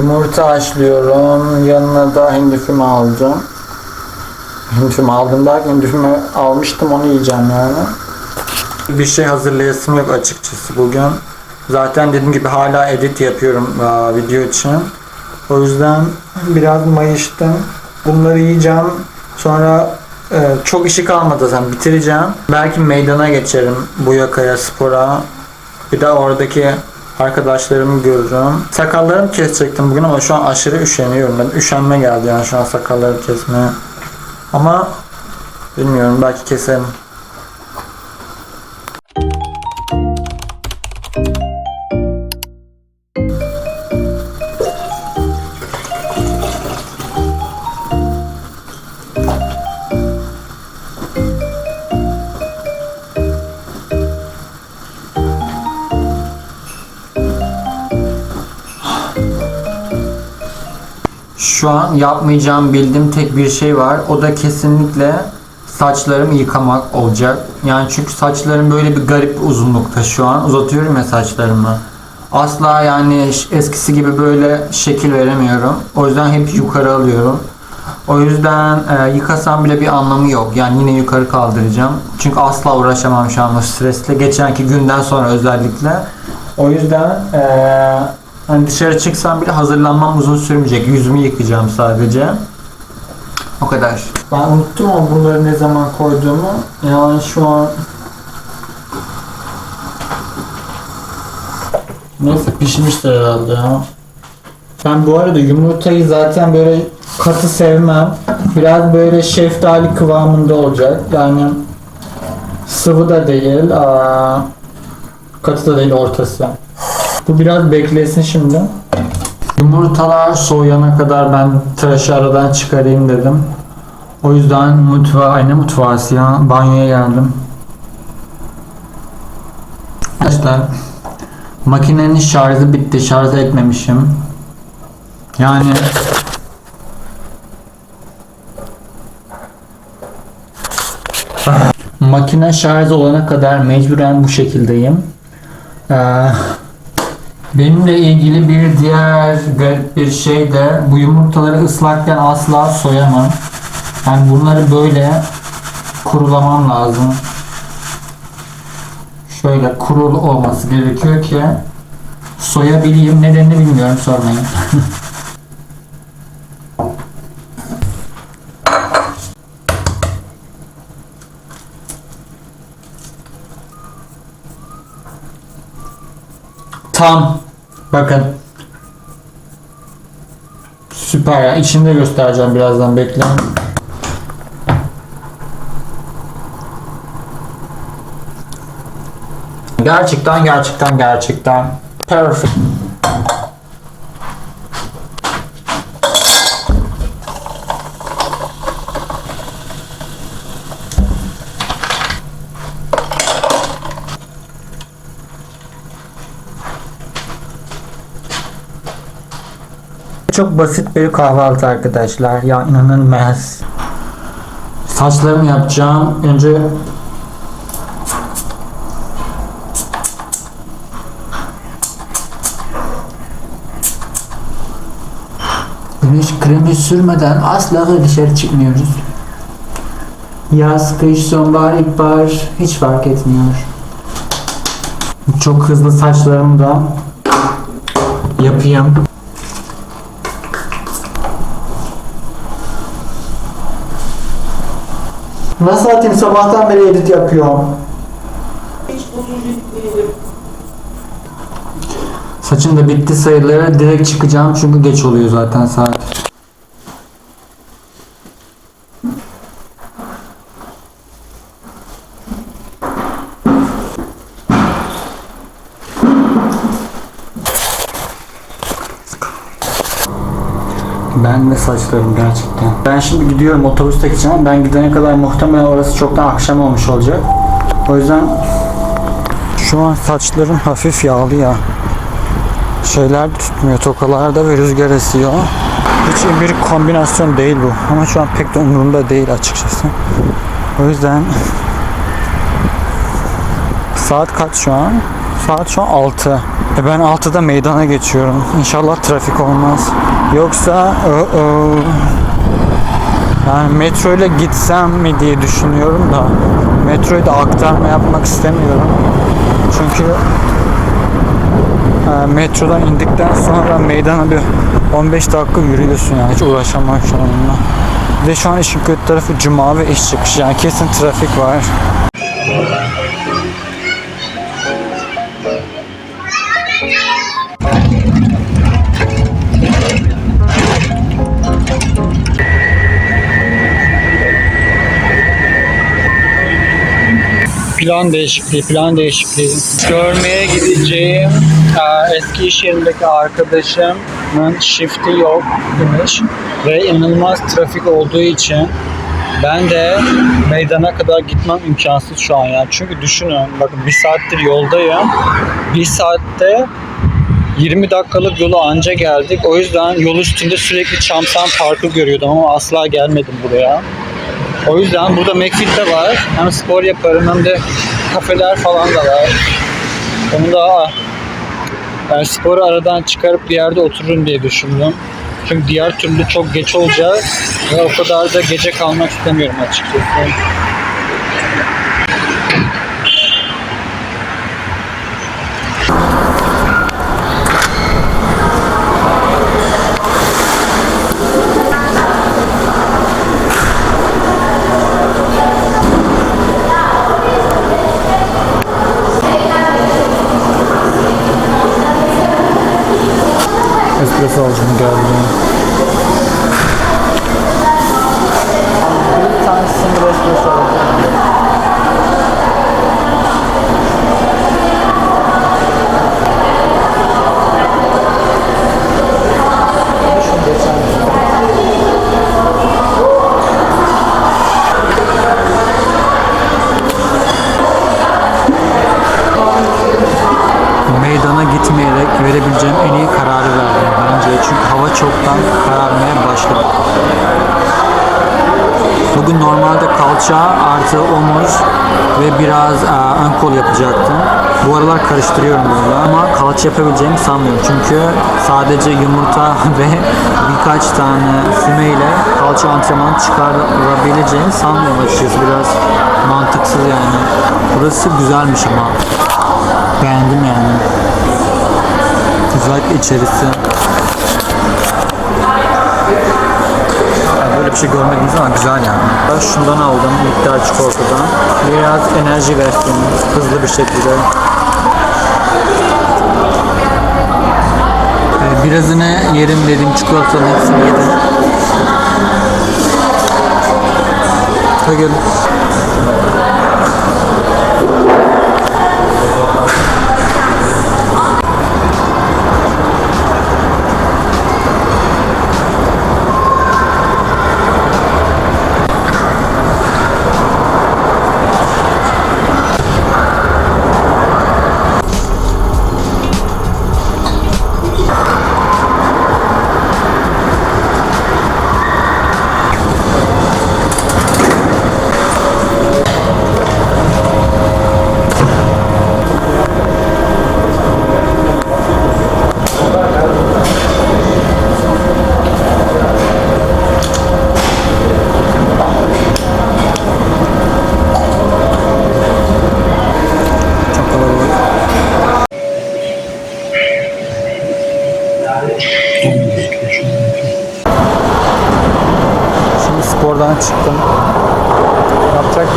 Yumurta haşlıyorum. Yanına da hindi füme alacağım. Hindi füme aldım derken hindi füme almıştım onu yiyeceğim yani. Bir şey hazırlayasım yok açıkçası bugün. Zaten dediğim gibi hala edit yapıyorum aa, video için. O yüzden biraz mayıştım. Bunları yiyeceğim. Sonra e, çok işi kalmadı zaten bitireceğim. Belki meydana geçerim bu yakaya spora. Bir de oradaki arkadaşlarımı görürüm. Sakallarımı kesecektim bugün ama şu an aşırı üşeniyorum. Ben üşenme geldi yani şu an sakalları kesmeye. Ama bilmiyorum belki keserim. Şu an yapmayacağım bildiğim tek bir şey var. O da kesinlikle saçlarımı yıkamak olacak. Yani çünkü saçlarım böyle bir garip uzunlukta şu an. Uzatıyorum ya saçlarımı. Asla yani eskisi gibi böyle şekil veremiyorum. O yüzden hep yukarı alıyorum. O yüzden e, yıkasam bile bir anlamı yok. Yani yine yukarı kaldıracağım. Çünkü asla uğraşamam şu an o stresle. Geçenki günden sonra özellikle. O yüzden e, hani dışarı çıksam bile hazırlanmam uzun sürmeyecek. Yüzümü yıkayacağım sadece. O kadar. Ben unuttum ama bunları ne zaman koyduğumu. Yani şu an Neyse pişmiştir herhalde ya. Ben bu arada yumurtayı zaten böyle katı sevmem. Biraz böyle şeftali kıvamında olacak. Yani sıvı da değil, aa, katı da değil ortası. Bu biraz beklesin şimdi. Yumurtalar soğuyana kadar ben tıraşı aradan çıkarayım dedim. O yüzden mutfağa, ay ne mutfağısı ya, banyoya geldim. Arkadaşlar makinenin şarjı bitti, şarj etmemişim. Yani makine şarj olana kadar mecburen bu şekildeyim. Ee, benimle ilgili bir diğer garip bir şey de bu yumurtaları ıslakken asla soyamam. Yani bunları böyle kurulamam lazım. Şöyle kurul olması gerekiyor ki soyabileyim. Nedenini bilmiyorum sormayın. Tam. Bakın. Süper ya. İçinde göstereceğim birazdan bekleyin. Gerçekten gerçekten gerçekten perfect. Çok basit bir kahvaltı arkadaşlar. Ya inanılmaz. Saçlarımı yapacağım. Önce Güneş kremi sürmeden asla dışarı çıkmıyoruz. Yaz, kış, sonbahar, ilkbahar hiç fark etmiyor. Çok hızlı saçlarımı da yapayım. Nasıl atayım sabahtan beri edit yapıyorum. Hiç değilim. Saçım da bitti sayılır. Direkt çıkacağım çünkü geç oluyor zaten saat. Ben ve saçlarım gerçekten. Ben şimdi gidiyorum otobüste gideceğim ben gidene kadar muhtemelen orası çoktan akşam olmuş olacak. O yüzden şu an saçlarım hafif yağlı ya şeyler de tutmuyor tokalarda ve rüzgar esiyor. Hiç bir kombinasyon değil bu. Ama şu an pek de umurumda değil açıkçası. O yüzden saat kaç şu an? Saat şu an 6. E ben 6'da meydana geçiyorum. İnşallah trafik olmaz. Yoksa ö- ö. yani metro ile gitsem mi diye düşünüyorum da metroyu da aktarma yapmak istemiyorum. Çünkü e, metrodan indikten sonra meydana bir 15 dakika yürüyorsun yani hiç uğraşamam şu an onunla. Bir de şu an işin kötü tarafı cuma ve iş çıkışı yani kesin trafik var. Plan değişikliği, plan değişikliği. Görmeye gideceğim e, eski iş yerindeki arkadaşımın shift'i yok demiş. Ve inanılmaz trafik olduğu için ben de meydana kadar gitmem imkansız şu an ya. Çünkü düşünün bakın bir saattir yoldayım. Bir saatte 20 dakikalık yolu anca geldik. O yüzden yol üstünde sürekli Çamsan Parkı görüyordum ama asla gelmedim buraya. O yüzden burada McFit de var. Hem spor yaparım hem de kafeler falan da var. Onu da ben sporu aradan çıkarıp bir yerde otururum diye düşündüm. Çünkü diğer türlü çok geç olacak ve o kadar da gece kalmak istemiyorum açıkçası. Espresso alacağım geldi. Çünkü hava çoktan kararmaya başladı. Bugün normalde kalça artı omuz ve biraz e, ön kol yapacaktım. Bu aralar karıştırıyorum böyle ama kalça yapabileceğimi sanmıyorum. Çünkü sadece yumurta ve birkaç tane fümeyle kalça antrenmanı çıkarabileceğimi sanmıyorum açıkçası. Biraz mantıksız yani. Burası güzelmiş ama. Beğendim yani. Özellikle içerisi. Bir şey görmediniz ama güzel yani. Ben şundan aldım miktar çikolatadan. Biraz enerji versin hızlı bir şekilde. Birazını yerim dedim çikolatanın hepsini yedim. Hadi gelin.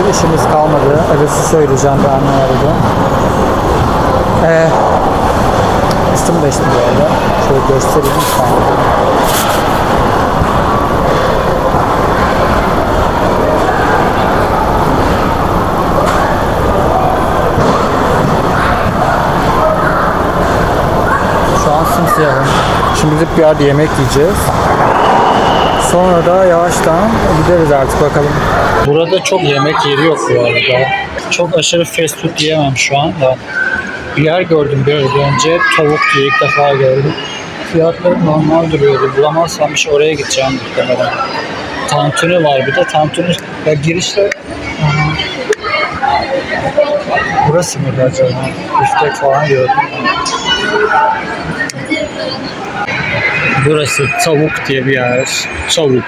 Bir işimiz kalmadı. Arası söyleyeceğim bir anne aradı. Ee, üstümü değiştim bu arada. Şöyle göstereyim sana. Şu an simsiyahım. Şimdi bir yerde yemek yiyeceğiz. Sonra da yavaştan gideriz artık bakalım. Burada çok yemek yeri yok bu arada. Çok aşırı fast food yiyemem şu an da. Bir yer gördüm biraz önce. Tavuk diye ilk defa gördüm. Fiyatları normal duruyordu. Bulamazsam işte oraya gideceğim muhtemelen. Tantuni var bir de. Tantuni ya girişte Burası mıydı acaba? Biftek falan gördüm. Burası tavuk diye bir yer. Tavuk.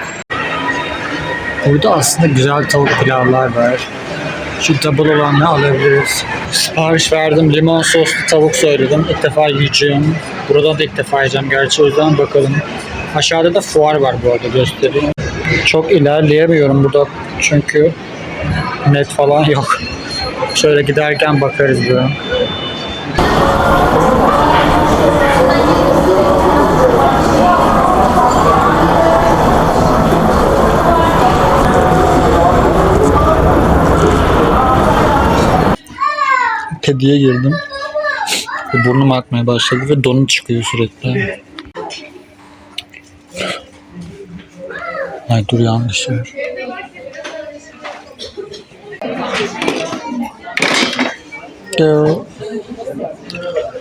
Burada aslında güzel tavuk pilavlar var. Şu double olanı alabiliriz. Sipariş verdim. Limon soslu tavuk söyledim. İlk defa yiyeceğim. Buradan da ilk defa yiyeceğim. Gerçi o yüzden bakalım. Aşağıda da fuar var bu arada göstereyim. Çok ilerleyemiyorum burada çünkü net falan yok. Şöyle giderken bakarız bir. Kediye girdim. Ve Burnum akmaya başladı ve donum çıkıyor sürekli. Ay dur yanlış yer. Ya,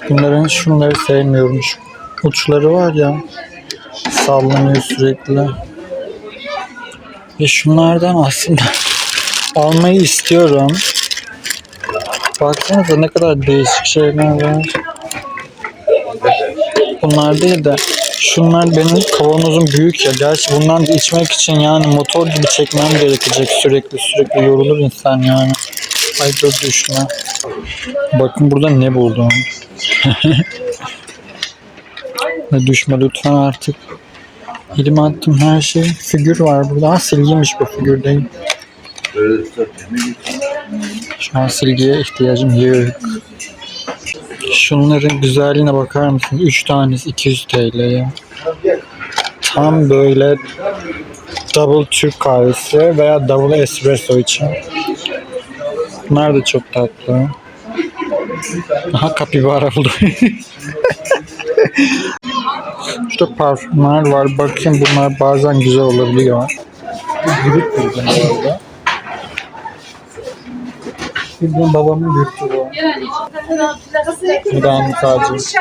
bunların şunları sevmiyorum. Şu uçları var ya sallanıyor sürekli. Ve şunlardan aslında almayı istiyorum. Baksanıza ne kadar değişik şeyler var. Bunlar değil de şunlar benim kavanozum büyük ya. Gerçi bundan da içmek için yani motor gibi çekmem gerekecek sürekli sürekli yorulur insan yani. Ay dur düşme. Bakın burada ne buldum. Ve düşme lütfen artık. Elime attım her şey. Figür var burada. Ha silgiymiş bu figür değil. Şu an silgiye ihtiyacım yok. Şunların güzelliğine bakar mısınız? 3 tanesi 200 TL ya. Tam böyle double Türk kahvesi veya double espresso için. Bunlar da çok tatlı. Aha kapibara buldu. Şurada parfümler var. Bakayım bunlar bazen güzel olabiliyor. Bu arada. Bildiğin babamın büyüktü bu. Bu da aynı sadece.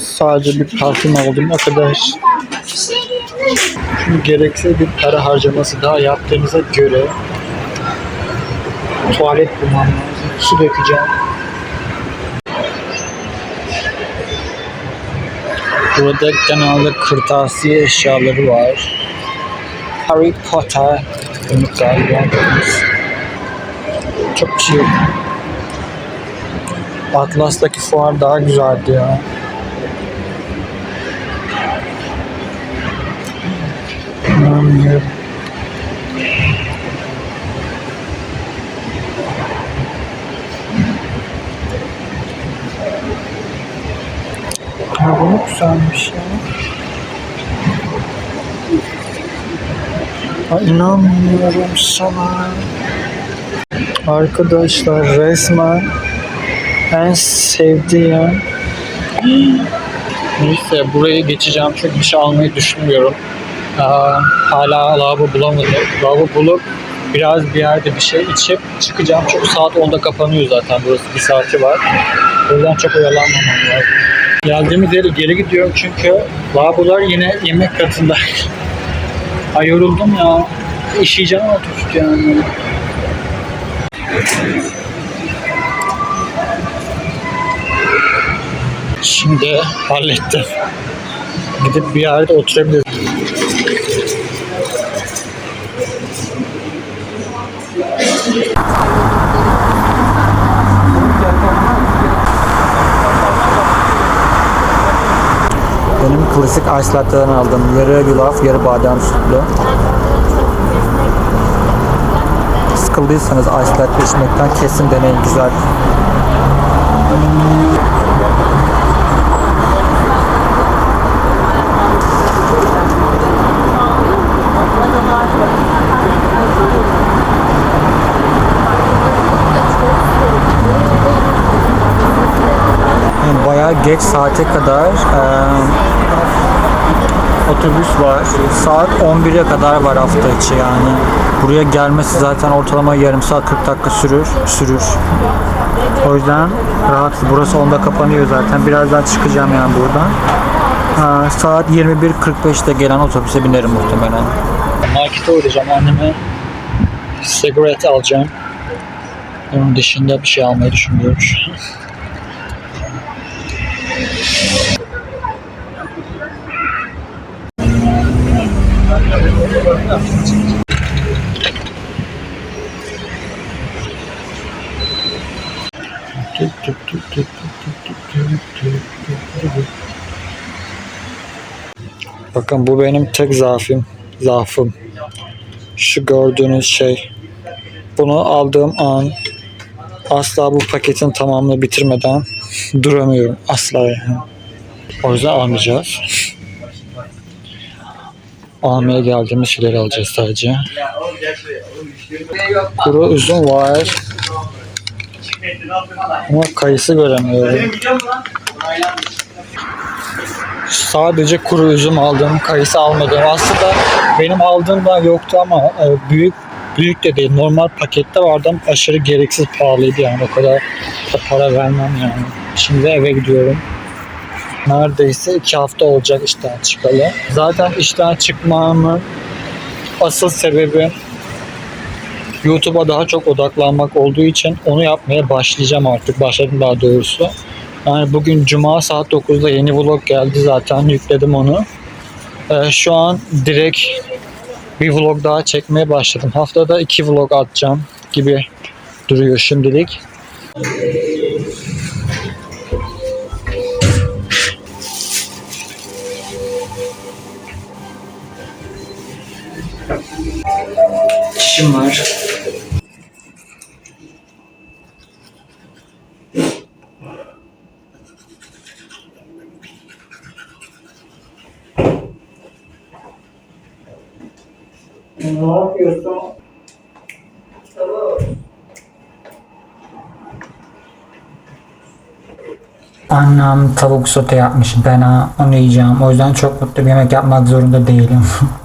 Sadece bir parfüm aldım arkadaş. Şimdi gerekse bir para harcaması daha yaptığınıza göre tuvalet bulmam lazım. Su dökeceğim. Burada genelde kırtasiye eşyaları var. Harry Potter bunu çok şey. Atlas'taki fuar daha güzeldi ya. İnanmıyorum. Ya bu güzelmiş ya. Ay inanmıyorum sana. Arkadaşlar resmen en sevdiğim Neyse buraya geçeceğim çünkü bir şey almayı düşünmüyorum. Aa, hala lavabo bulamadım. Lavabo bulup biraz bir yerde bir şey içip çıkacağım. Çünkü saat 10'da kapanıyor zaten. Burası bir saati var. O yüzden çok oyalanmamam lazım. Geldiğimiz yere geri gidiyorum çünkü lavabolar yine yemek katında. Ay yoruldum ya. İşeyeceğim alt üst yani. Şimdi hallettim. Gidip bir yerde oturabiliriz. Benim klasik ice latte'den aldım. Yarı yulaf, yarı badem sütlü. Sıkıldıysanız ice latte kesin deneyin güzel. Bayağı geç saate kadar eee, otobüs var. Saat 11'e kadar var hafta içi yani. Buraya gelmesi zaten ortalama yarım saat 40 dakika sürür. Sürür. O yüzden rahatsız. Burası 10'da kapanıyor zaten. Birazdan çıkacağım yani buradan. Ha, saat 21.45'te gelen otobüse binerim muhtemelen. Markete uğrayacağım anneme. Sigaret alacağım. Onun dışında bir şey almayı düşünmüyorum. Bakın bu benim tek zaafım. Zaafım. Şu gördüğünüz şey. Bunu aldığım an asla bu paketin tamamını bitirmeden duramıyorum. Asla yani. O yüzden almayacağız. Almaya geldiğimiz şeyleri alacağız sadece. Kuru üzüm var. Ama kayısı göremiyorum. Sadece kuru üzüm aldım, kayısı almadım. Aslında benim aldığım da yoktu ama e, büyük büyük de değil. Normal pakette vardı ama aşırı gereksiz pahalıydı yani. O kadar da para vermem yani. Şimdi eve gidiyorum. Neredeyse iki hafta olacak işten çıkalı. Zaten işten çıkmamın asıl sebebi YouTube'a daha çok odaklanmak olduğu için onu yapmaya başlayacağım artık. Başladım daha doğrusu. Yani bugün Cuma saat 9'da yeni vlog geldi zaten yükledim onu. Ee, şu an direkt bir vlog daha çekmeye başladım. Haftada iki vlog atacağım gibi duruyor şimdilik. İşim var. Ne yapıyorsun? Annem tavuk sote yapmış. Ben ha, onu yiyeceğim. O yüzden çok mutlu bir yemek yapmak zorunda değilim.